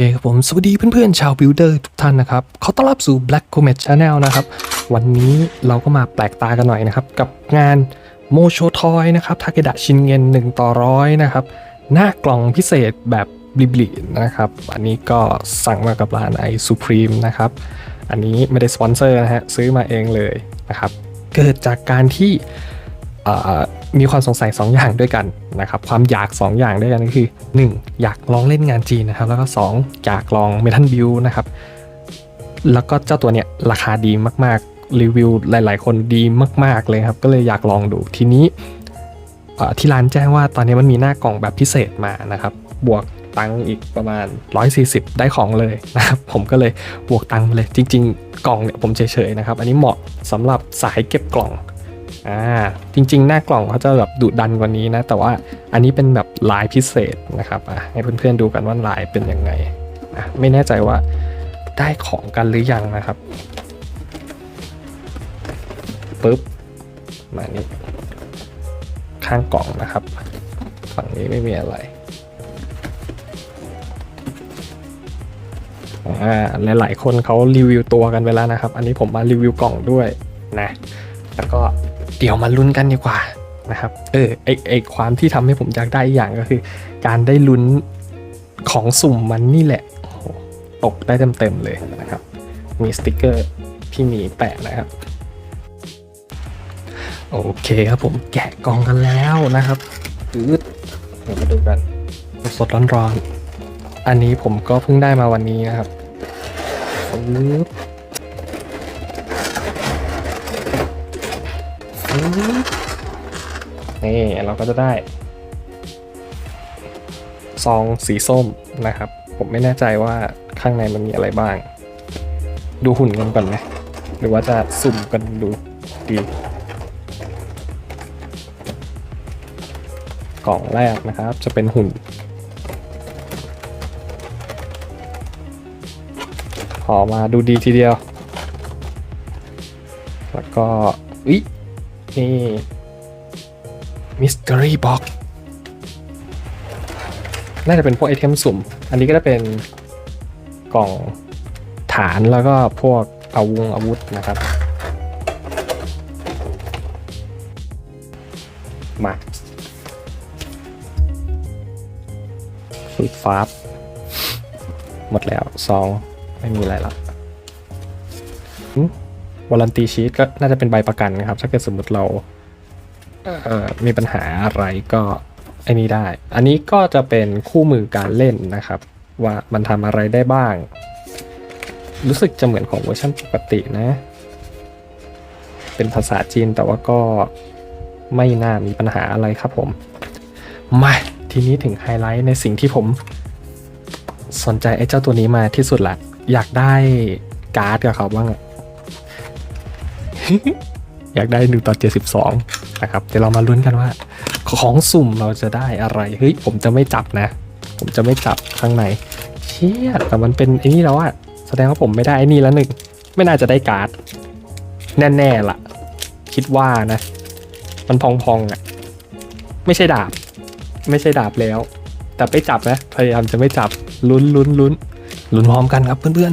เคครับผม สวัสดีเพื่อนๆ ชาวบิลเดอร์ทุกท่านนะครับขอต้อนรับสู่ Black Comet Channel นะครับ วันนี้เราก็มาแปลกตากันหน่อยนะครับ กับงานโมโชทอยนะครับทาเกดะชินเงิน1ต่อร้อยนะครับ หน้ากล่องพิเศษแบบบลิบๆนะครับ อันนี้ก็สั่งมากับร้านไอซูพรีมนะครับ อันนี้ไม่ได้สปอนเซอร์นะฮะ ซื้อมาเองเลยนะครับ เกิดจากการที่ มีความสงสัย 2 อย่างด้วยกันนะครับความอยาก 2 อย่างด้วยกันก็คือ 1. อยากลองเล่นงานจีนนะครับแล้วก็ 2 อยากลองเมทัลบิวนะครับแล้วก็เจ้าตัวเนี้ยราคาดีมากๆ รีวิวหลาย ๆ คนดีมาก ๆ เลยครับ ก็เลยอยากลองดูทีนี้ที่ร้านแจ้งว่าตอนนี้มันมีหน้ากล่องแบบพิเศษมานะครับ บวกตังอีกประมาณ 140 ได้ของเลยนะครับผมก็เลยบวกตังเลยจริง ๆ กล่องเนี่ยผมเฉยๆนะครับ อันนี้เหมาะสำหรับสายเก็บกล่อง อ่าจริง ๆ หน้ากล่องเขาจะแบบดุดันกว่านี้นะ แต่ว่าอันนี้เป็นแบบลายพิเศษนะครับอะให้เพื่อนๆดูกันว่าลายเป็นยังไงอะไม่แน่ใจว่าได้ของกันหรือยังนะครับปึ๊บมานี่ข้างกล่องนะครับ ฝั่งนี้ไม่มีอะไรอ่าหลายๆคนเขารีวิวตัวกันไปแล้วนะครับ อันนี้ผมมารีวิวกล่องด้วยนะ แล้วก็ เดี๋ยวมาลุ้นกันดีกว่านะครับ เออไอไอความที่ทำให้ผมอยากได้อีกอย่างก็คือ การได้ลุ้นของสุ่มมันนี่แหละตกได้เต็มๆเลยนะครับ มีสติกเกอร์ที่มีแปะนะครับ โอเคครับผมแกะกล่องกันแล้วนะครับตืดเดี๋ยวมาดูกัน สดร้อนๆ อันนี้ผมก็เพิ่งได้มาวันนี้นะครับปึ๊บ นี่เราก็จะได้ ซองสีส้มนะครับ ผมไม่แน่ใจว่าข้างในมันมีอะไรบ้าง ดูหุ่นกันก่อนไหมหรือว่าจะสุ่มกันดูดีกล่องแรกนะครับ จะเป็นหุ่น ขอมาดูดีทีเดียว แล้วก็อุ๊ย นี่ Mystery Box น่าจะเป็นพวกไอเทมสุ่ม อันนี้ก็จะเป็นกล่องฐานแล้วก็พวกอาวุธอาวุธนะครับ มาฟุตฟาบหมดแล้วซอง ไม่มีอะไรละ วอลันตีชีตก็น่าจะเป็นใบประกันนะครับ ถ้าเกิดสมมติเราเอ่อมีปัญหาอะไรก็ไอ้นี้ได้ อันนี้ก็จะเป็นคู่มือการเล่นนะครับ ว่ามันทำอะไรได้บ้าง รู้สึกจะเหมือนของเวอร์ชันปกตินะ เป็นภาษาจีนแต่ว่าก็ไม่น่ามีปัญหาอะไรครับผม มาทีนี้ถึงไฮไลท์ในสิ่งที่ผมสนใจไอ้เจ้าตัวนี้มาที่สุดละอยากได้การ์ดกับเขาบ้างอะ อยากได้1ต่อ72นะครับ เดี๋ยวเรามาลุ้นกันว่า ของสุ่มเราจะได้อะไร เฮ้ย ผมจะไม่จับนะ ผมจะไม่จับข้างใน เชี่ยแต่มันเป็นไอ้นี่แล้วอะแสดงว่าผมไม่ได้ไอ้นี่แล้วหนึ่ง ไม่น่าจะได้การ์ด แน่ๆล่ะ คิดว่านะ มันพองๆอะไม่ใช่ดาบ ไม่ใช่ดาบแล้ว แต่ไปจับนะ พยายามจะไม่จับ ลุ้นลุ้นลุ้นลุ้นพร้อมกันครับเพื่อน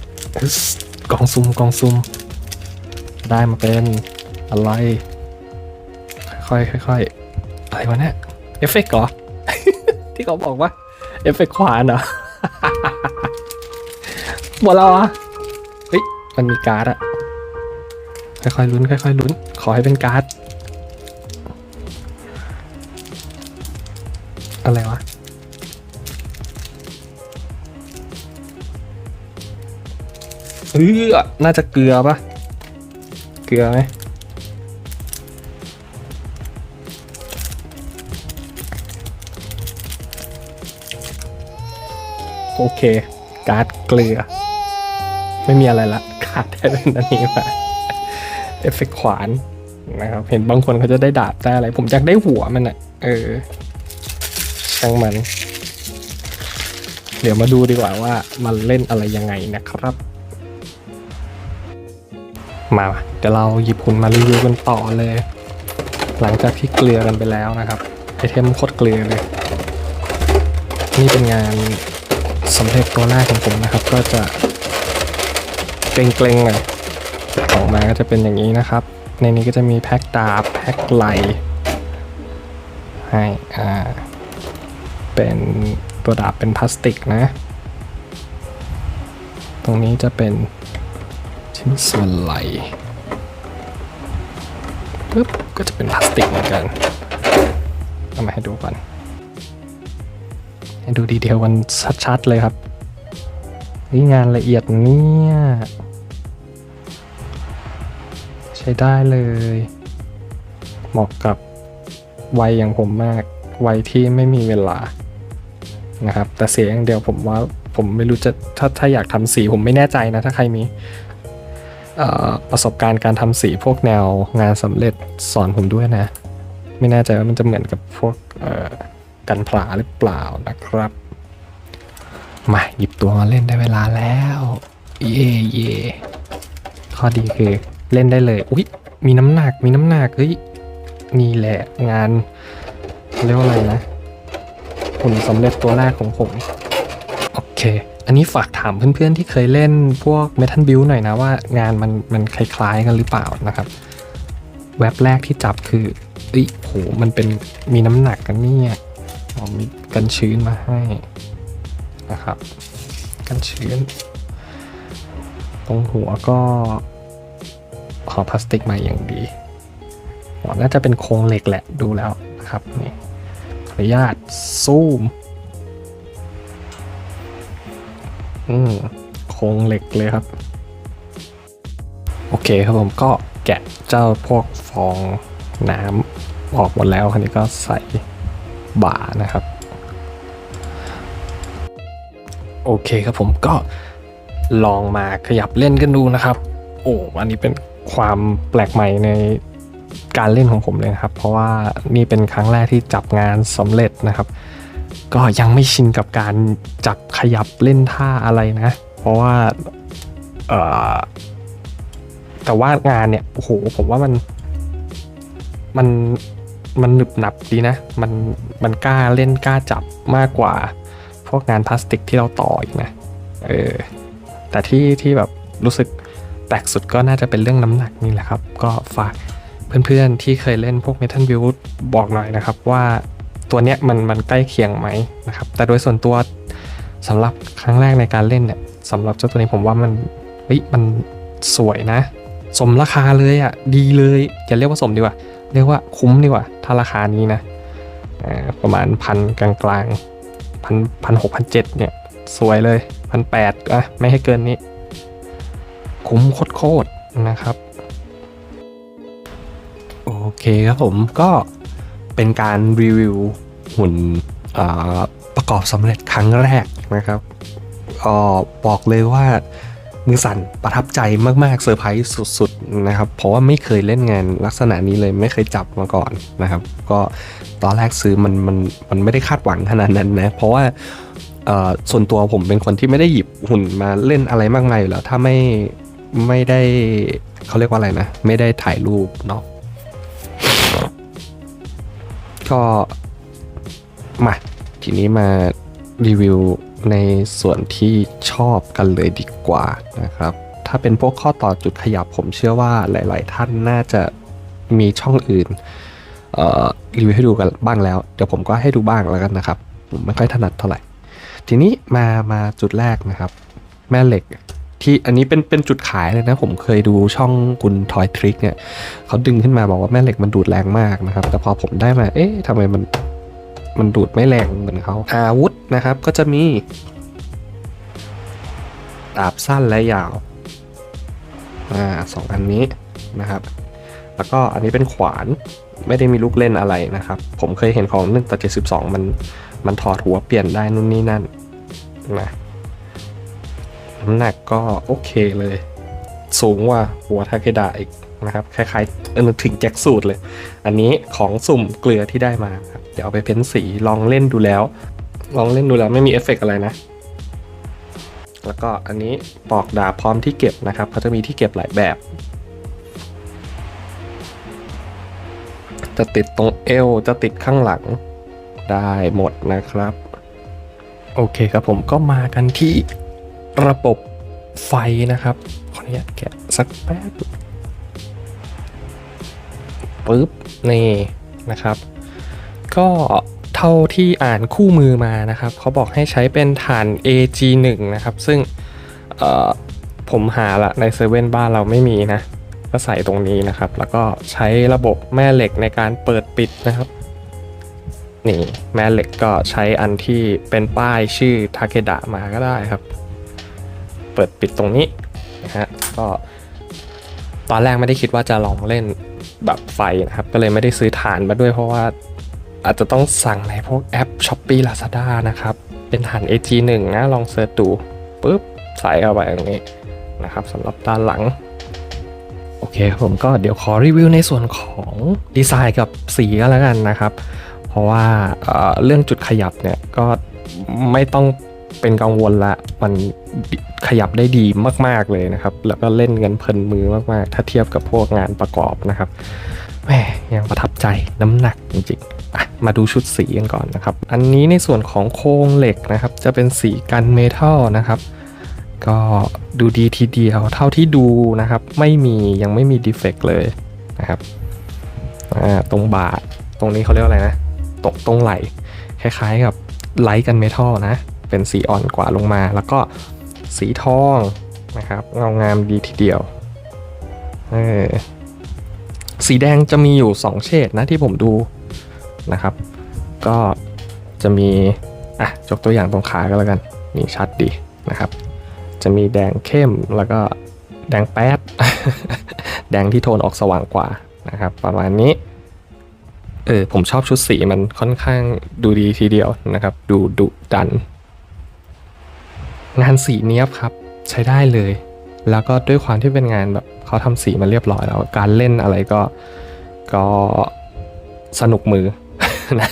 ๆกองซุ่มกองซุ่ม ได้มาเป็นอะไร ค่อยๆค่อยอะไรวะเนี่ยเอฟเฟกต์เหรอ ที่เขาบอกว่าเอฟเฟกต์ขวานเหรอหมดแล้วเหรอะเฮ้ย มันมีการ์ดอะค่อยๆลุ้นค่อยๆลุ้น ขอให้เป็นการ์ด อะไรวะเออน่าจะเกลือปะ ลือไหมโอเค การ์ดเกลือ ไม่มีอะไรละขาดได้เป็นอันนี้มาเอฟเฟกต์ขวานนะครับ เห็นบางคนเขาจะได้ดาบได้อะไร ผมอยากได้หัวมันอะเออช่างมัน เดี๋ยวมาดูดีกว่าว่ามันเล่นอะไรยังไงนะครับ มาเดี๋ยวเราหยิบหุ่นมารีวิวกันต่อเลย หลังจากที่เกลือกันไปแล้วนะครับไอเทมโคตรเกลือเลย นี่เป็นงานสำเร็จตัวแรกของผมนะครับ ก็จะเกรงๆหน่อยออกมาก็จะเป็นอย่างนี้นะครับ ในนี้ก็จะมีแพ็กดาบแพ็กไหลให้อ่าเป็นตัวดาบเป็นพลาสติกนะ ตรงนี้จะเป็น ชิ้นส่วนไหลปึ๊บก็จะเป็นพลาสติกเหมือนกันเอามาให้ดูก่อนให้ดูดีเทลกันชัดๆเลยครับนี่งานละเอียดเนี่ยใช้ได้เลย เหมาะกับวัยอย่างผมมาก วัยที่ไม่มีเวลานะครับ แต่เสียอย่างเดียวผมว่าผมไม่รู้จะถ้าถ้าอยากทำสีผมไม่แน่ใจนะ ถ้าใครมี ประสบการณ์การทำสีพวกแนวงานสำเร็จสอนผมด้วยนะ ไม่แน่ใจว่ามันจะเหมือนกับพวกกันผลาหรือเปล่านะครับ มาหยิบตัวมาเล่นได้เวลาแล้ว เย่เย่ข้อดีคือเล่นได้เลย อุ๊ย มีน้ำหนัก มีน้ำหนัก เฮ้ย นี่แหละงานเรียกว่าอะไรนะหุ่นสำเร็จตัวแรกของผม โอเค อันนี้ฝากถามเพื่อนๆที่เคยเล่นพวก Metal Build หน่อยนะว่างานมันมันคล้ายๆกันหรือเปล่านะครับ แว็บแรกที่จับคือเอ้ยโหมันเป็นมีน้ำหนักกันเนี่ยมีกันชื้นมาให้นะครับ กันชื้น ตรงหัวก็ห่อพลาสติกมาอย่างดีน่าจะเป็นโครงเหล็กแหละดูแล้วนะครับนี่ขออนุญาตซูม อืมโครงเหล็กเลยครับ โอเคครับผมก็แกะเจ้าพวกฟองน้ำออกหมดแล้วคันนี้ก็ใส่บ่านะครับ โอเคครับผมก็ลองมาขยับเล่นกันดูนะครับ โอ้อันนี้เป็นความแปลกใหม่ในการเล่นของผมเลยนะครับ เพราะว่านี่เป็นครั้งแรกที่จับงานสำเร็จนะครับ ก็ยังไม่ชินกับการจับขยับเล่นท่าอะไรนะ เพราะว่าเออแต่ว่างานเนี่ยโอ้โหผมว่ามันมันมันหนึบหนับดีนะ มันมันกล้าเล่นกล้าจับมากกว่า พวกงานพลาสติกที่เราต่ออีกนะเออแต่ที่ที่แบบรู้สึกแปลกสุดก็น่าจะเป็นเรื่องน้ำหนักนี่แหละครับ ก็ฝากเพื่อนๆที่เคยเล่นพวก Metal Build บอกหน่อยนะครับว่า ตัวเนี้ยมันมันใกล้เคียงไหมนะครับแต่โดยส่วนตัวสำหรับครั้งแรกในการเล่นเนี่ยสำหรับเจ้าตัวนี้ผมว่ามันเฮ้ยมันสวยนะ สมราคาเลยอะดีเลยอย่าเรียกว่าสมดีกว่า เรียกว่าคุ้มดีกว่า ถ้าราคานี้นะประมาณพันกลางๆพันพันหกพันเจ็ดเนี่ยสวยเลยพันแปดอะไม่ให้เกินนี้ คุ้มโคตรๆนะครับ โอเคครับผมก็ เป็นการรีวิวหุ่นประกอบสำเร็จครั้งแรกนะครับก็บอกเลยว่ามือสั่นประทับใจมากๆเซอร์ไพรส์สุดๆนะครับ เพราะว่าไม่เคยเล่นงานลักษณะนี้เลยไม่เคยจับมาก่อนนะครับ ก็ตอนแรกซื้อมันมันมันไม่ได้คาดหวังขนาดนั้นนะ เพราะว่าส่วนตัวผมเป็นคนที่ไม่ได้หยิบหุ่นมาเล่นอะไรมากมายอยู่แล้ว ถ้าไม่ไม่ได้เขาเรียกว่าอะไรนะ ไม่ได้ถ่ายรูปเนาะ ก็มาทีนี้มารีวิวในส่วนที่ชอบกันเลยดีกว่านะครับ ถ้าเป็นพวกข้อต่อจุดขยับผมเชื่อว่าหลาย ๆ ท่านน่าจะมีช่องอื่นรีวิวให้ดูกันบ้างแล้ว เดี๋ยวผมก็ให้ดูบ้างแล้วกันนะครับ ผมไม่ค่อยถนัดเท่าไหร่ ทีนี้มามาจุดแรกนะครับ แม่เหล็ก ที่อันนี้เป็นเป็นจุดขายเลยนะ ผมเคยดูช่องคุณทอยทริกเนี่ยเขาดึงขึ้นมาบอกว่าแม่เหล็กมันดูดแรงมากนะครับ แต่พอผมได้มา เอ๊ะทำไมมันมันดูดไม่แรงเหมือนเขาอาวุธนะครับก็จะมีดาบสั้นและยาวอ่าสองอันนี้นะครับ แล้วก็อันนี้เป็นขวานไม่ได้มีลูกเล่นอะไรนะครับ ผมเคยเห็นของ1ต่อ72 มันมันถอดหัวเปลี่ยนได้นู่นนี่นั่นนะ น้ำหนักก็โอเคเลย สูงกว่าหัวทาเคดะอีกนะครับ คล้ายๆเออนึกถึงแจ็คสูตรเลย อันนี้ของสุ่มเกลือที่ได้มาครับ เดี๋ยวเอาไปเพ้นสีลองเล่นดูแล้ว ลองเล่นดูแล้วไม่มีเอฟเฟกต์อะไรนะ แล้วก็อันนี้ปอกดาบพร้อมที่เก็บนะครับเขาจะมีที่เก็บหลายแบบ จะติดตรงเอวจะติดข้างหลังได้หมดนะครับ โอเคครับผมก็มากันที่ ระบบไฟนะครับ ขออนุญาตแกะสักแป๊บปึ๊บนี่นะครับ ก็เท่าที่อ่านคู่มือมานะครับ เขาบอกให้ใช้เป็นฐาน AG1 นะครับ ซึ่งผมหาละในเซเว่นบ้านเราไม่มีนะ ก็ใส่ตรงนี้นะครับ แล้วก็ใช้ระบบแม่เหล็กในการเปิดปิดนะครับ นี่แม่เหล็กก็ใช้อันที่เป็นป้ายชื่อทาเคดะมาก็ได้ครับ เปิดปิดตรงนี้นะฮะก็ตอนแรกไม่ได้คิดว่าจะลองเล่นแบบไฟนะครับ ก็เลยไม่ได้ซื้อฐานมาด้วยเพราะว่าอาจจะต้องสั่งในพวกแอป s h o p e e Lazada นะครับ เป็นฐาน AG1 นะลองเสิร์ชดูปุ๊บใส่เข้าไปตรงนี้นะครับสำหรับด้านหลัง โอเคครับผมก็เดี๋ยวขอรีวิวในส่วนของดีไซน์กับสีก็แล้วกันนะครับ เพราะว่าเอ่อเรื่องจุดขยับเนี่ยก็ไม่ต้อง เป็นกังวลละ มันขยับได้ดีมาก ๆเลยนะครับ แล้วก็เล่นกันเพลินมือมากๆ ถ้าเทียบกับพวกงานประกอบนะครับแหมยังประทับใจน้ำหนักจริงๆอะมาดูชุดสีกันก่อนนะครับ อันนี้ในส่วนของโครงเหล็กนะครับ จะเป็นสีกันเมทัลนะครับ ก็ดูดีทีเดียว เท่าที่ดูนะครับ ไม่มียังไม่มีดีเฟกต์เลยนะครับตรงบาทตรงนี้เขาเรียกอะไรนะตรงตรงไหลคล้ายๆกับไลท์กันเมทัลนะ เป็นสีอ่อนกว่าลงมา แล้วก็สีทองนะครับเงางามดีทีเดียวเออสีแดงจะมีอยู่ 2 เฉดนะที่ผมดูนะครับ ก็จะมีอะยกตัวอย่างตรงขาก็แล้วกันมีชัดดีนะครับ จะมีแดงเข้มแล้วก็แดงแป๊ดแดงที่โทนออกสว่างกว่านะครับ ประมาณนี้เออผมชอบชุดสีมันค่อนข้างดูดีทีเดียวนะครับ ดูดุดัน งานสีเนี้ยบครับใช้ได้เลย แล้วก็ด้วยความที่เป็นงานแบบเขาทำสีมาเรียบร้อยแล้ว การเล่นอะไรก็ก็สนุกมือนะ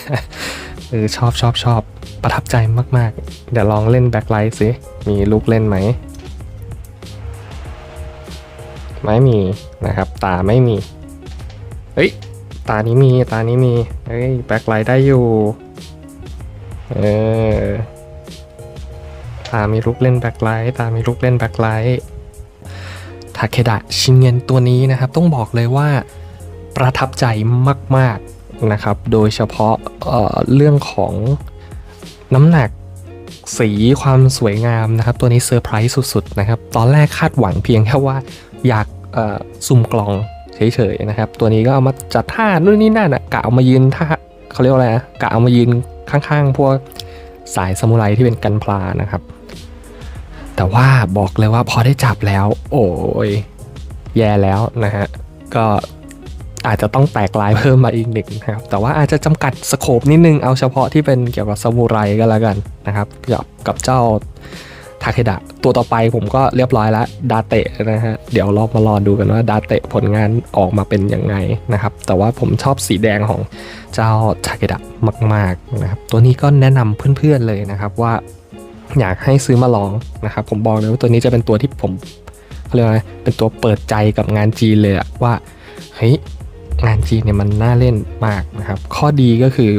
เออชอบชอบชอบประทับใจมาก ๆ เดี๋ยวลองเล่นแบ็คไลท์สิ มีลูกเล่นไหม ไม่มีนะครับ ตาไม่มี เฮ้ย ตานี้มี ตานี้มี เฮ้ย แบ็คไลท์ได้อยู่ เออ ตามีลูกเล่นแบ็คไลท์ตามีลูกเล่นแบ็คไลท์ทาเคดะชินเงินตัวนี้นะครับต้องบอกเลยว่าประทับใจมากๆนะครับ โดยเฉพาะเอ่อเรื่องของน้ำหนักสีความสวยงามนะครับ ตัวนี้เซอร์ไพรส์สุดๆนะครับ ตอนแรกคาดหวังเพียงแค่ว่าอยากเอ่อซุ่มกลองเฉยๆนะครับ ตัวนี้ก็เอามาจัดท่านู่นนี่นั่นอะกะเอามายืนท่าเขาเรียกว่าอะไรนะกะเอามายืนข้างๆ พวกสายซามูไรที่เป็นกันพลานะครับ แต่ว่าบอกเลยว่าพอได้จับแล้ว โอ้ยแย่แล้วนะฮะ ก็อาจจะต้องแตกลายเพิ่มมาอีกหนึ่งนะครับ แต่ว่าอาจจะจำกัดสโคปนิดนึง เอาเฉพาะที่เป็นเกี่ยวกับซามูไรก็แล้วกันนะครับ กับกับเจ้าทาเคดะตัวต่อไปผมก็เรียบร้อยแล้วดาเตะนะฮะ เดี๋ยวเรามารอดูกันว่าดาเตะผลงานออกมาเป็นยังไงนะครับ แต่ว่าผมชอบสีแดงของเจ้าทาเคดะมาก ๆนะครับ ตัวนี้ก็แนะนำเพื่อนๆเลยนะครับว่า อยากให้ซื้อมาลองนะครับ ผมบอกเลยว่าตัวนี้จะเป็นตัวที่ผมเขาเรียกว่าเป็นตัวเปิดใจกับงานจีนเลยอะว่าเฮ้ยงานจีนเนี่ยมันน่าเล่นมากนะครับ ข้อดีก็คือ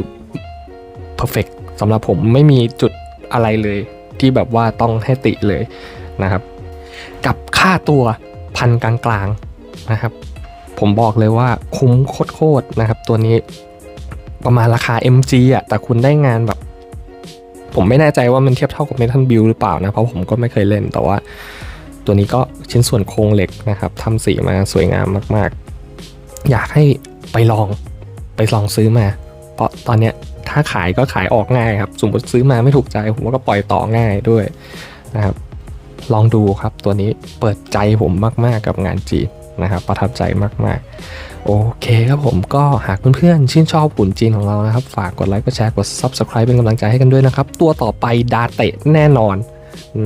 perfect สำหรับผมไม่มีจุดอะไรเลย ที่แบบว่าต้องให้ติเลยนะครับ กับค่าตัวพันกลางๆนะครับ ผมบอกเลยว่าคุ้มโคตรๆนะครับ ตัวนี้ประมาณราคา MG อะแต่คุณได้งานแบบ ผมไม่แน่ใจว่ามันเทียบเท่ากับ Metal Build หรือเปล่านะ เพราะผมก็ไม่เคยเล่นแต่ว่า ตัวนี้ก็ชิ้นส่วนโครงเหล็กนะครับทำสีมาสวยงามมาก ๆ อยากให้ไปลองไปลองซื้อมา เพราะตอนเนี้ยถ้าขายก็ขายออกง่ายครับ สมมติซื้อมาไม่ถูกใจ ผมก็ปล่อยต่อง่ายด้วยนะครับ ลองดูครับตัวนี้เปิดใจผมมาก ๆ กับงานจีนนะครับ ประทับใจมาก ๆ โอเคครับผมก็หากเพื่อนๆชื่นชอบหุ่นจีนของเรานะครับ ฝากกดไลค์กดแชร์กด Subscribe เป็นกำลังใจให้กันด้วยนะครับ ตัวต่อไปดาเตะแน่นอน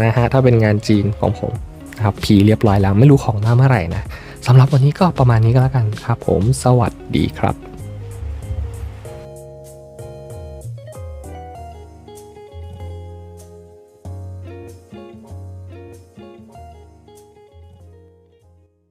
นะฮะถ้าเป็นงานจีนของผมนะครับผีเรียบร้อยแล้วไม่รู้ของมาเมื่อไหร่นะสำหรับวันนี้ก็ประมาณนี้ก็แล้วกันครับผมสวัสดีครับ